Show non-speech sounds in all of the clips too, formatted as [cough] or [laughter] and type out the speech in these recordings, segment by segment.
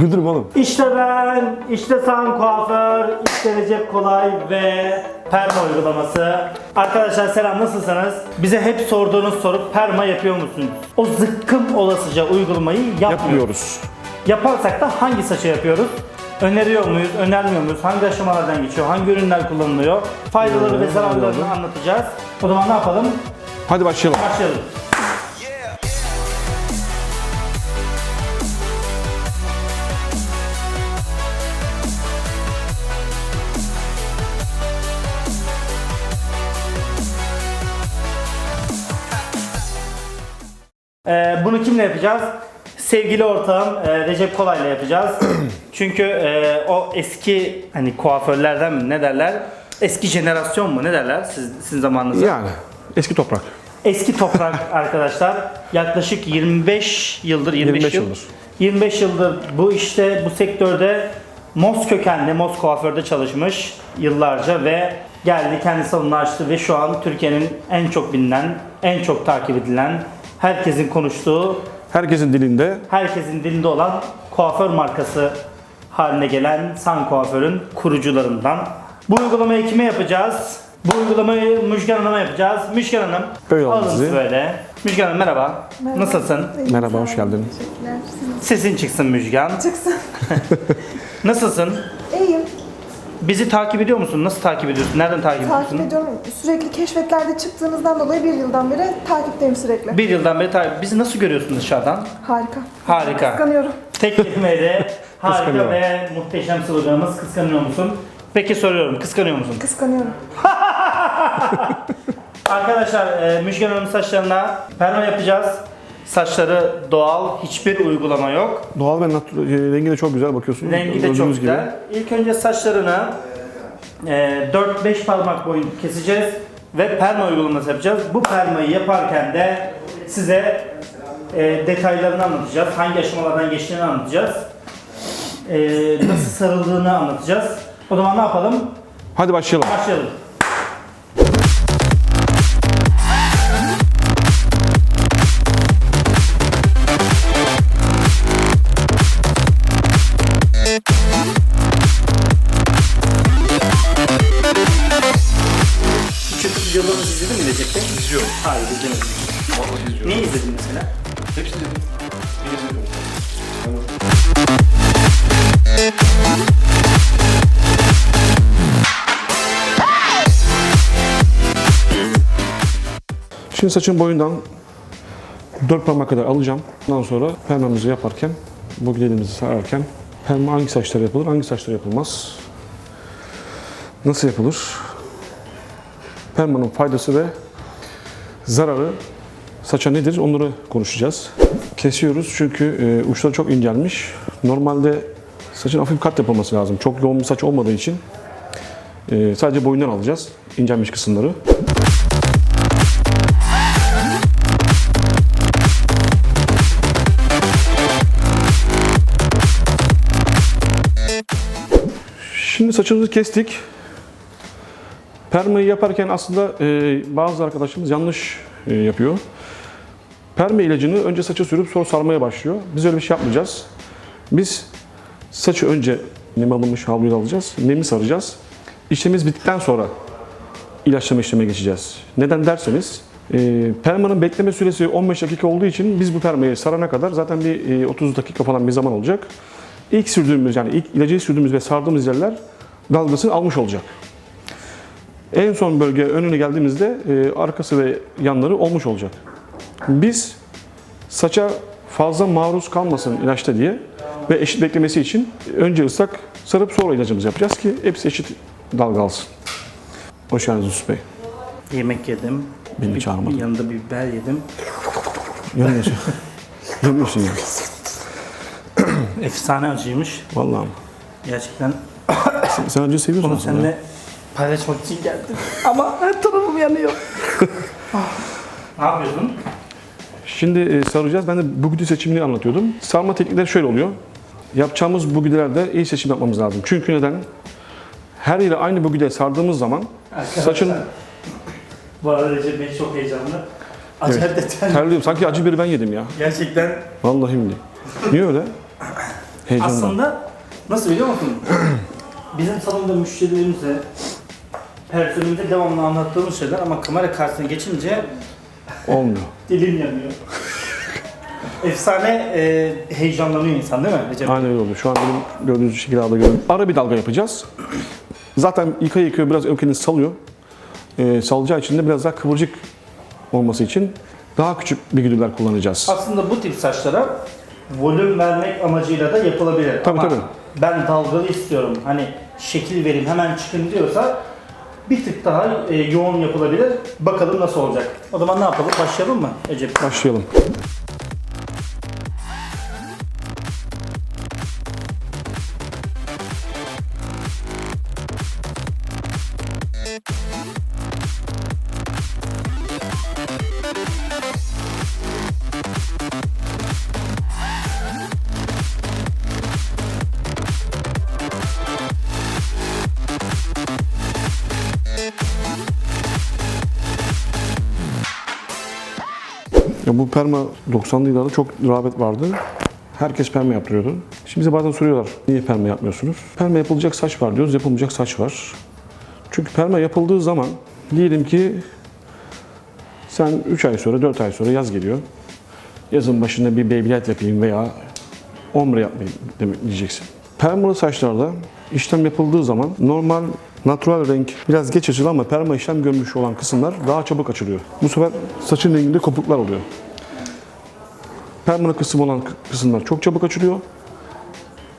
Güldürüm oğlum. İşte ben, işte San Kuaför, işte Recep Kolay ve Perma uygulaması. Arkadaşlar selam nasılsınız? Bize hep sorduğunuz soru perma yapıyor musunuz? O zıkkım olasıca uygulamayı yapmıyoruz. Yapmıyoruz. Yaparsak da hangi saça yapıyoruz? Öneriyor muyuz, önermiyor muyuz? Hangi aşamalardan geçiyor? Hangi ürünler kullanılıyor? Faydaları ve zararlarını anlatacağız. O zaman ne yapalım? Hadi başlayalım. Başlayalım. Ee, bunu kimle yapacağız? Sevgili ortağım e, Recep Kolay'la yapacağız. [clears throat] Çünkü e, o eski hani kuaförlerden mi ne derler? Eski jenerasyon mu ne derler siz, sizin zamanınızda? Yani eski toprak. Eski toprak [laughs] arkadaşlar yaklaşık 25 yıldır 25, 25 yıl, yıldır. 25 yıldır bu işte bu sektörde Mos kökenli Mos kuaförde çalışmış yıllarca ve geldi kendi salonunu açtı ve şu an Türkiye'nin en çok bilinen, en çok takip edilen, herkesin konuştuğu, Herkesin dilinde herkesin dilinde olan kuaför markası haline gelen San Kuaför'ün kurucularından. Bu uygulamayı kime yapacağız? Bu uygulamayı Müjgan Hanım'a yapacağız. Müjgan Hanım, Böyle oldu alın sizi. böyle. Müjgan Hanım merhaba. Nasılsın? Merhaba, hoş geldin. Teşekkürler. Sesin çıksın Müjgan. Çıksın. [laughs] Nasılsın? İyiyim. Bizi takip ediyor musun? Nasıl takip ediyorsun? Nereden takip, Takip ediyorsun? ediyorum. Sürekli keşfetlerde çıktığınızdan dolayı bir yıldan beri takipteyim sürekli. Bir yıldan beri takip. Bizi nasıl görüyorsun dışarıdan? Harika. Harika. Kıskanıyorum. Tek kelimeyle [laughs] harika Kıskanıyorum. ve muhteşem sloganımız kıskanıyor musun? Peki soruyorum, kıskanıyor musun? Kıskanıyorum. [laughs] Arkadaşlar e, Müjgan Hanım saçlarına perma yapacağız. Saçları doğal, hiçbir uygulama yok. doğal ve nat- e, rengi de çok güzel bakıyorsun. Rengi de çok Gördüğünüz güzel. İlk önce saçlarını e, 4-5 parmak boyunca keseceğiz ve perma uygulaması yapacağız. Bu permayı yaparken de size e, detaylarını anlatacağız. Hangi aşamalardan geçtiğini anlatacağız. E, nasıl sarıldığını anlatacağız. O zaman ne yapalım? Hadi başlayalım. Başlayalım. İzliyorum. Hayır izlemedim. Vallahi izliyorum. Ne izledin mesela? Hepsini izledim. Bir izledim. Şimdi saçın boyundan 4 parmak kadar alacağım. Ondan sonra permamızı yaparken, bu elimizi sararken perma hangi saçlara yapılır, hangi saçlara yapılmaz? Nasıl yapılır? Permanın faydası ve zararı saça nedir onları konuşacağız. Kesiyoruz çünkü e, uçları çok incelmiş. Normalde saçın hafif kat yapılması lazım. Çok yoğun bir saç olmadığı için e, sadece boyundan alacağız incelmiş kısımları. Şimdi saçımızı kestik. Permayı yaparken aslında e, bazı arkadaşımız yanlış e, yapıyor. Perma ilacını önce saça sürüp sonra sarmaya başlıyor. Biz öyle bir şey yapmayacağız. Biz saçı önce nem alınmış havluyla alacağız. Nemi saracağız. İşlemimiz bittikten sonra ilaçlama işlemine geçeceğiz. Neden derseniz e, permanın bekleme süresi 15 dakika olduğu için biz bu permayı sarana kadar zaten bir e, 30 dakika falan bir zaman olacak. İlk sürdüğümüz yani ilk ilacı sürdüğümüz ve sardığımız yerler dalgasını almış olacak. En son bölge önüne geldiğimizde e, arkası ve yanları olmuş olacak. Biz saça fazla maruz kalmasın ilaçta diye ve eşit beklemesi için önce ıslak sarıp sonra ilacımızı yapacağız ki hepsi eşit dalga alsın. Hoş geldiniz Yusuf Bey. Yemek yedim. Beni Bir- çağırmadın. Yanında bir biber yedim. Yanıyorsun. [laughs] Yanıyorsun ya. Efsane acıymış. Vallahi. Gerçekten [coughs] Sen, sen acı seviyorsun Bunu aslında. seninle paylaşmak için geldim. Ama her tarafım yanıyor. [laughs] ne yapıyorsun? Şimdi e, saracağız. Ben de bugüdü seçimini anlatıyordum. Sarma teknikleri şöyle oluyor. Yapacağımız bugüdelerde iyi seçim yapmamız lazım. Çünkü neden? Her yere aynı bugüde sardığımız zaman saçın Bu arada Recep Bey çok heyecanlı. Acayip detaylı. terliyorum. Sanki acı biberi ben yedim ya. Gerçekten Vallahi billahi. Niye öyle? Heyecanlı. Aslında nasıl biliyor musun? Bizim salonda müşterilerimize, personelimize devamlı anlattığımız şeyler ama kamera karşısına geçince Olmuyor. [laughs] dilin yanıyor. Efsane e, heyecanlanıyor insan değil mi Recep? Aynen öyle oluyor. Şu an benim gördüğünüz şekilde alda görüyorum. Ara bir dalga yapacağız. Zaten yıka yıkıyor biraz ömkeni salıyor. Ee, salacağı için de biraz daha kıvırcık olması için daha küçük bigüdüler kullanacağız. Aslında bu tip saçlara volüm vermek amacıyla da yapılabilir. Tabii, Ama tabii. ben dalgalı istiyorum. Hani şekil vereyim hemen çıkın diyorsa bir tık daha e, yoğun yapılabilir. Bakalım nasıl olacak. O zaman ne yapalım? Başlayalım mı Recep? Başlayalım. Perma 90'lı yıllarda çok rağbet vardı. Herkes perma yaptırıyordu. Şimdi bize bazen soruyorlar niye perma yapmıyorsunuz? Perma yapılacak saç var diyoruz, yapılmayacak saç var. Çünkü perma yapıldığı zaman diyelim ki sen 3 ay sonra, 4 ay sonra yaz geliyor. Yazın başında bir babylight yapayım veya ombre yapmayayım demek diyeceksin. Permalı saçlarda işlem yapıldığı zaman normal natural renk biraz geç açılır ama perma işlem görmüş olan kısımlar daha çabuk açılıyor. Bu sefer saçın renginde kopukluklar oluyor. Perma kısım olan kısımlar çok çabuk açılıyor.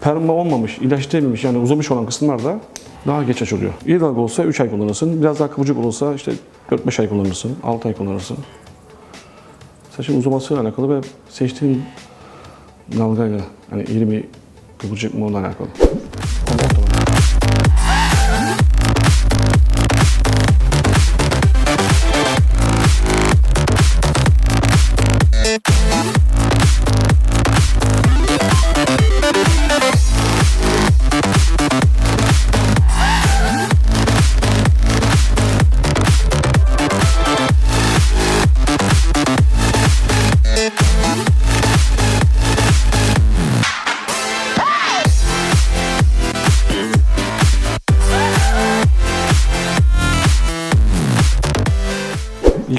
Perma olmamış, ilaç değmemiş yani uzamış olan kısımlar da daha geç açılıyor. İyi dalga olsa 3 ay kullanırsın. Biraz daha kıvırcık olursa işte 4-5 ay kullanırsın. 6 ay kullanırsın. Saçın uzamasıyla alakalı ve seçtiğin dalgayla hani iri mi kıvırcık mı onunla alakalı.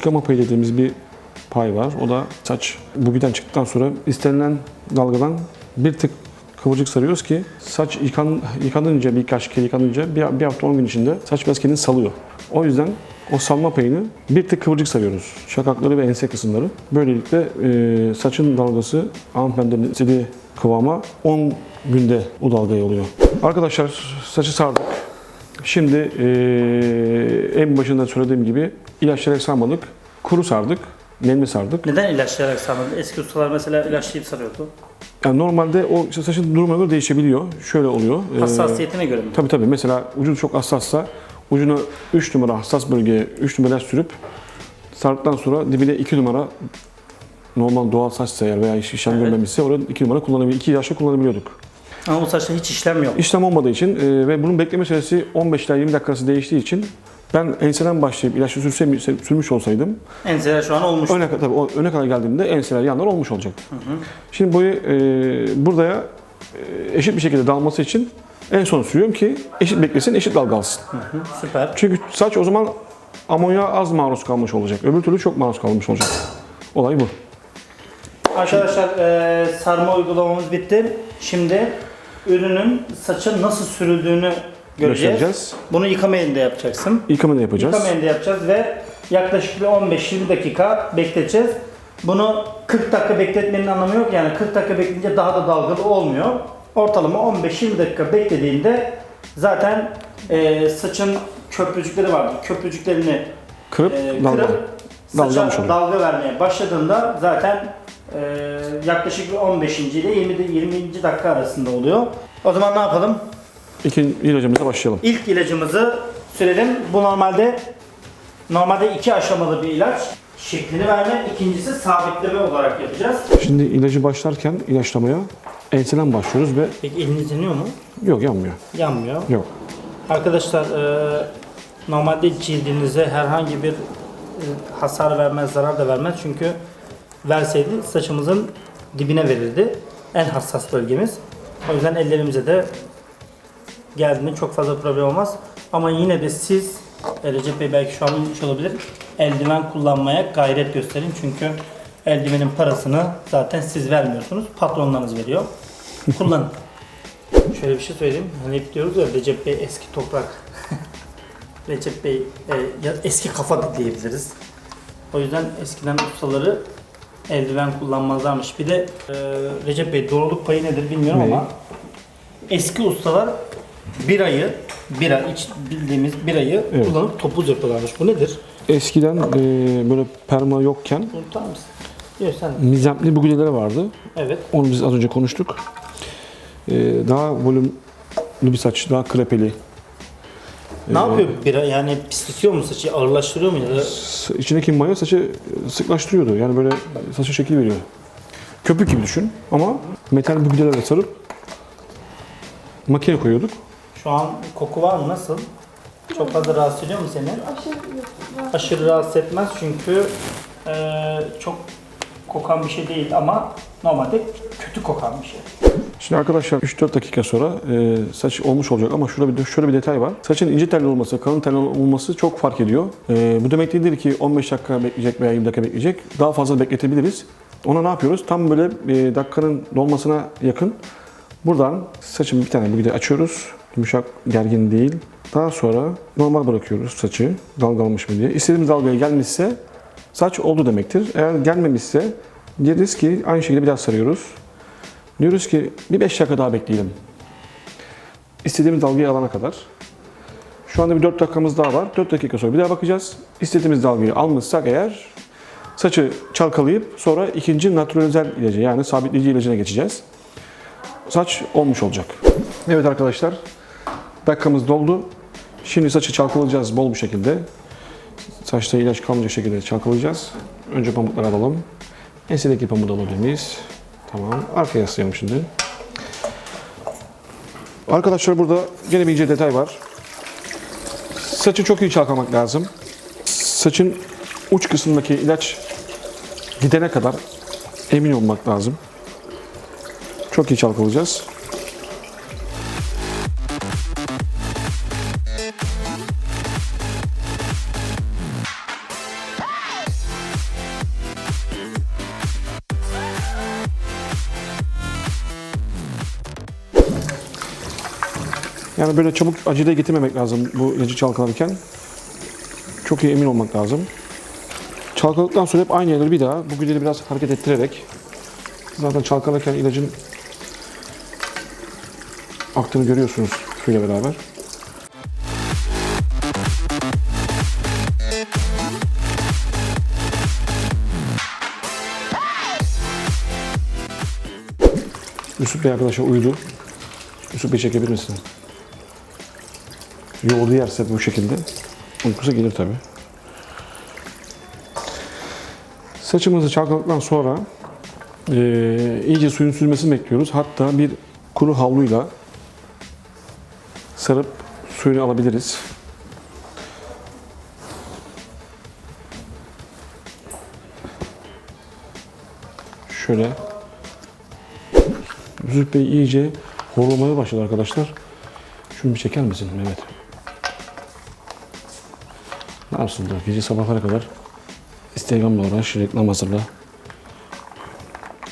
Yıkama payı dediğimiz bir pay var. O da saç bugüden çıktıktan sonra istenilen dalgadan bir tık kıvırcık sarıyoruz ki saç yıkan, yıkanınca birkaç kere yıkanınca bir, bir hafta 10 gün içinde saç biraz salıyor. O yüzden o salma payını bir tık kıvırcık sarıyoruz. Şakakları ve ense kısımları. Böylelikle e, saçın dalgası hanımefendinin istediği kıvama 10 günde o dalgaya oluyor. Arkadaşlar saçı sardık. Şimdi eee, en başında söylediğim gibi ilaçları sarmadık, kuru sardık, nemli sardık. Neden ilaçlayarak sarmadın? Eski ustalar mesela ilaçlayıp sarıyordu. Yani normalde o işte saçın durumuna göre değişebiliyor. Şöyle oluyor. Hassasiyetine göre mi? Tabii tabii. Mesela ucu çok hassassa ucunu 3 numara hassas bölgeye 3 numara sürüp sardıktan sonra dibine 2 numara normal doğal saçsa eğer veya iş- işlem Evet. görmemişse orada 2 numara kullanabiliyor. 2 ilaçla kullanabiliyorduk. Ama bu saçta hiç işlem yok. İşlem olmadığı için e, ve bunun bekleme süresi 15 ila 20 dakikası değiştiği için ben enseden başlayıp ilaçlı sürsem, sürmüş olsaydım Enseler şu an olmuş. öne, kadar- tabii, o öne kadar geldiğimde enseler yanlar olmuş olacaktı. Şimdi boyu e, buraya e, eşit bir şekilde dalması için en son sürüyorum ki eşit beklesin, eşit dalga alsın. Süper. Çünkü saç o zaman amonya az maruz kalmış olacak. Öbür türlü çok maruz kalmış olacak. Olay bu. Arkadaşlar e, sarma uygulamamız bitti. Şimdi ürünün saça nasıl sürüldüğünü göreceğiz. Göstereceğiz. Bunu yıkama elinde yapacaksın. Yıkama da yapacağız. Yıkama elinde yapacağız ve yaklaşık bir 15-20 dakika bekleteceğiz. Bunu 40 dakika bekletmenin anlamı yok. Yani 40 dakika bekleyince daha da dalgalı olmuyor. Ortalama 15-20 dakika beklediğinde zaten e, saçın köprücükleri vardır. Köprücüklerini Kırıp e, dalga. kırıp Dalgalanmış saça oluyor. dalga vermeye başladığında zaten e, yaklaşık bir 15. ile 20. 20. dakika arasında oluyor. O zaman ne yapalım? İkinci ilacımıza başlayalım. İlk ilacımızı sürelim. Bu normalde normalde iki aşamalı bir ilaç. Şeklini verme, ikincisi sabitleme olarak yapacağız. Şimdi ilacı başlarken ilaçlamaya enseden başlıyoruz ve Peki eliniz yanıyor mu? yok yanmıyor. Yanmıyor. Yok. Arkadaşlar e, normalde cildinize herhangi bir e, hasar vermez, zarar da vermez. Çünkü verseydi saçımızın dibine verirdi. En hassas bölgemiz. O yüzden ellerimize de geldiğinde çok fazla problem olmaz. Ama yine de siz Recep Bey belki şu an bilmiş olabilir. Eldiven kullanmaya gayret gösterin. Çünkü eldivenin parasını zaten siz vermiyorsunuz. Patronlarınız veriyor. [laughs] Kullanın. Şöyle bir şey söyleyeyim. Hani hep diyoruz ya Recep Bey eski toprak. [laughs] Recep Bey e, eski kafa diyebiliriz. O yüzden eskiden ustaları eldiven kullanmazlarmış. Bir de e, Recep Bey doğruluk payı nedir bilmiyorum Ne? ama eski ustalar birayı, bira iç bildiğimiz birayı Evet. kullanıp topuz yapıyorlarmış. Bu nedir? Eskiden e, böyle perma yokken Unutar mısın? Yok sen. vardı. Evet. Onu biz az önce konuştuk. E, daha volümlü bir saç, daha krepeli. Ne yapıyor bira? Yani pisletiyor mu saçı? Ağırlaştırıyor mu ya da S- İçindeki maya saçı sıklaştırıyordu. Yani böyle saça şekil veriyor. Köpük gibi düşün ama metal bugülelerle sarıp makine koyuyorduk. şu an koku var mı? Nasıl? Çok fazla rahatsız ediyor mu seni? Aşırı aşırı rahatsız etmez çünkü e, çok kokan bir şey değil ama normalde kötü kokan bir şey. Şimdi arkadaşlar 3-4 dakika sonra e, saç olmuş olacak ama şurada bir şöyle bir detay var. Saçın ince telli olması, kalın telli olması çok fark ediyor. E, bu demek değildir ki 15 dakika bekleyecek veya 20 dakika bekleyecek. Daha fazla bekletebiliriz. Ona ne yapıyoruz? Tam böyle e, dakikanın dolmasına yakın buradan saçın bir tane bir açıyoruz. Yumuşak, gergin değil. Daha sonra normal bırakıyoruz saçı dalgalamış mı diye. İstediğimiz dalgaya gelmişse saç oldu demektir. Eğer gelmemişse deriz ki aynı şekilde biraz sarıyoruz. Diyoruz ki bir 5 dakika daha bekleyelim. İstediğimiz dalgayı alana kadar. Şu anda bir 4 dakikamız daha var. 4 dakika sonra bir daha bakacağız. İstediğimiz dalgayı almışsak eğer saçı çalkalayıp sonra ikinci naturalizer ilacı yani sabitleyici ilacına geçeceğiz. Saç olmuş olacak. Evet arkadaşlar dakikamız doldu. Şimdi saçı çalkalayacağız bol bir şekilde. Saçta ilaç kalmayacak şekilde çalkalayacağız. Önce pamukları alalım. Ensedeki pamuğu da alabilir miyiz? Tamam. Arkaya yaslayalım şimdi. Arkadaşlar burada gene bir ince detay var. Saçı çok iyi çalkamak lazım. Saçın uç kısmındaki ilaç gidene kadar emin olmak lazım. Çok iyi çalkalayacağız. Yani böyle çabuk acele getirmemek lazım bu ilacı çalkalarken. Çok iyi emin olmak lazım. Çalkaladıktan sonra hep aynı yerleri bir daha bu güdeli biraz hareket ettirerek zaten çalkalarken ilacın aktığını görüyorsunuz suyla beraber. Yusuf Bey arkadaşlar uyudu. Yusuf Bey çekebilir misin? Yoğurdu yerse bu şekilde uykusu gelir tabi. Saçımızı çalkaladıktan sonra eee, iyice suyun süzmesini bekliyoruz. Hatta bir kuru havluyla sarıp suyunu alabiliriz. Şöyle Yusuf Bey iyice horlamaya başladı arkadaşlar. Şunu bir çeker misin Mehmet? Yapsın da gece sabahlara kadar Instagram'la uğraş, reklam hazırla,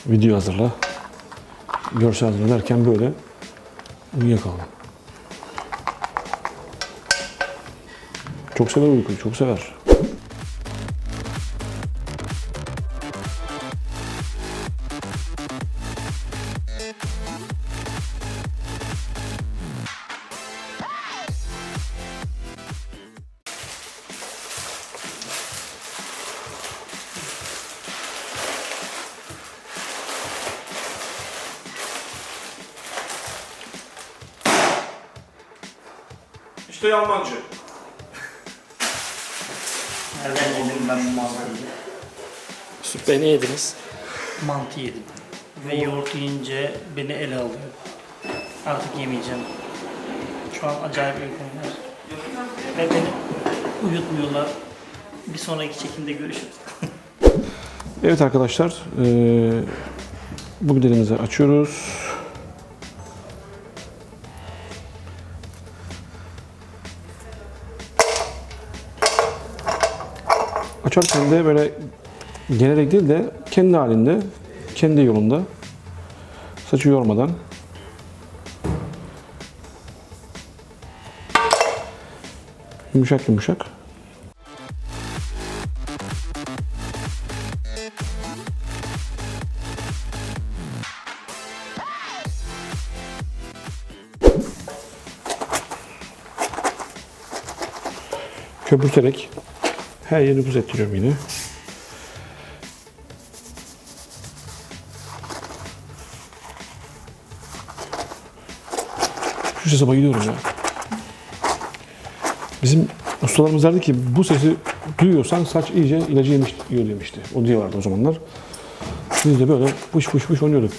video hazırla, görsel hazırla derken böyle uyuyakaldı. Çok sever uykuyu, çok sever. İşte Almancı. Nereden yedim ben bu mantıyı? Bey ne yediniz? Mantı yedim. Ve yoğurt yiyince beni ele alıyor. Artık yemeyeceğim. Şu an acayip uykum var. Ve beni uyutmuyorlar. Bir sonraki çekimde görüşürüz. Evet arkadaşlar, eee bu açıyoruz. Açarken de böyle gelerek değil de kendi halinde, kendi yolunda saçı yormadan. Yumuşak yumuşak. Köpürterek her yerini buz ettiriyorum yine. Şu sese bayılıyorum ya. Bizim ustalarımız derdi ki bu sesi duyuyorsan saç iyice ilacı yemiş yiyor demişti. O diye vardı o zamanlar. Biz de böyle pış pış pış oynuyorduk.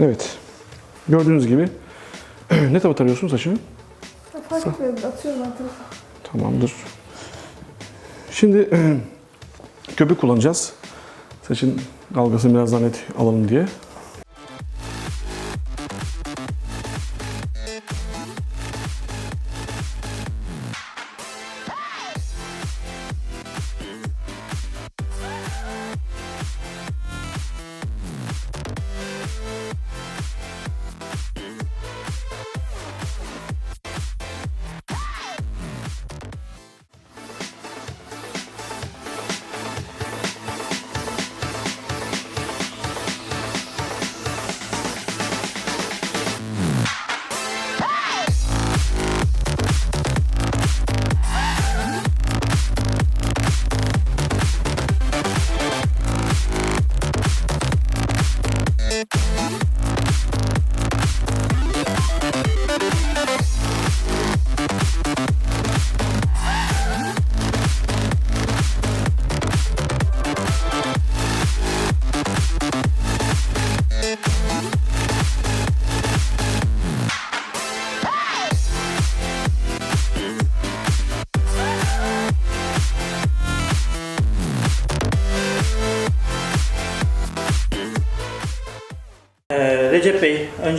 Evet. Gördüğünüz gibi [clears throat] ne tarafa tarıyorsun saçını? Fark etmiyor. Atıyorum ben tarafa. Tamamdır. Şimdi [clears throat] köpük kullanacağız. Saçın dalgasını biraz daha net alalım diye.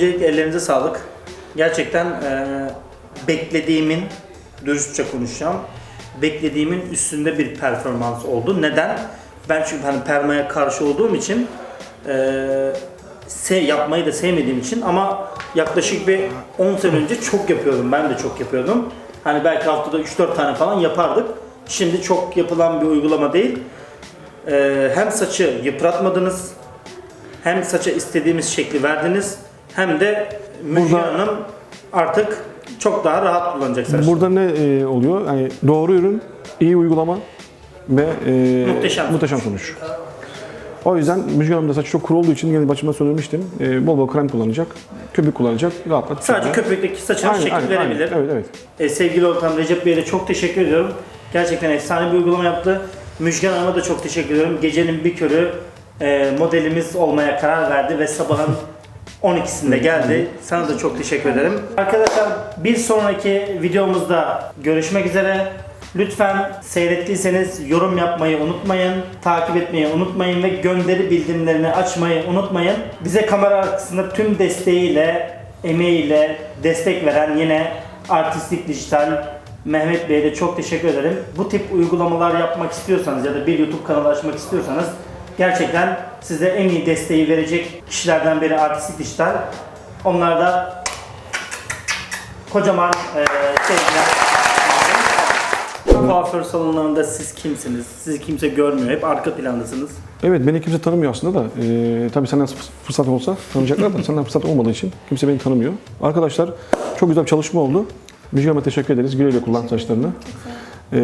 Öncelikle ellerinize sağlık. Gerçekten e, beklediğimin, dürüstçe konuşacağım, beklediğimin üstünde bir performans oldu. Neden? Ben çünkü hani permaya karşı olduğum için, e, se yapmayı da sevmediğim için ama yaklaşık bir 10 sene önce çok yapıyordum. Ben de çok yapıyordum. Hani belki haftada 3-4 tane falan yapardık. Şimdi çok yapılan bir uygulama değil. E, hem saçı yıpratmadınız, hem saça istediğimiz şekli verdiniz hem de Müjgan Burada- Hanım artık çok daha rahat kullanacak. Burada ne e, oluyor? Yani doğru ürün, iyi uygulama ve e, Muhteşem. sonuç. O yüzden Müjgan Hanım da saçı çok kuru olduğu için yine başıma söylemiştim. E, bol bol krem kullanacak, köpük kullanacak, rahatlat. Sadece köpükteki saçına şekil verebilir. Evet, evet. E, sevgili ortam Recep Bey'e de çok teşekkür ediyorum. Gerçekten efsane bir uygulama yaptı. Müjgan Hanım'a da çok teşekkür ediyorum. Gecenin bir körü e, modelimiz olmaya karar verdi ve sabahın 12'sinde geldi. Sana da çok teşekkür ederim. Arkadaşlar bir sonraki videomuzda görüşmek üzere. Lütfen seyrettiyseniz yorum yapmayı unutmayın, takip etmeyi unutmayın ve gönderi bildirimlerini açmayı unutmayın. Bize kamera arkasında tüm desteğiyle, emeğiyle destek veren yine Artistik Dijital Mehmet Bey'e de çok teşekkür ederim. Bu tip uygulamalar yapmak istiyorsanız ya da bir YouTube kanalı açmak istiyorsanız gerçekten size en iyi desteği verecek kişilerden biri Artistik Dijital. Onlar da kocaman e, sevgiler. Kuaför salonlarında siz kimsiniz? Sizi kimse görmüyor. Hep arka plandasınız. Evet, beni kimse tanımıyor aslında da. E, tabii senden fırsat olsa tanıyacaklar da [laughs] senden fırsat olmadığı için kimse beni tanımıyor. Arkadaşlar çok güzel bir çalışma oldu. Müjgan Hanım'a teşekkür ederiz. Güle güle kullan saçlarını. E,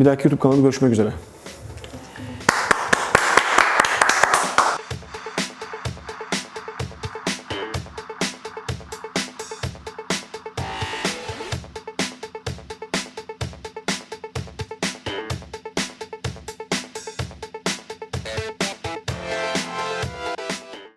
bir dahaki YouTube kanalında görüşmek üzere.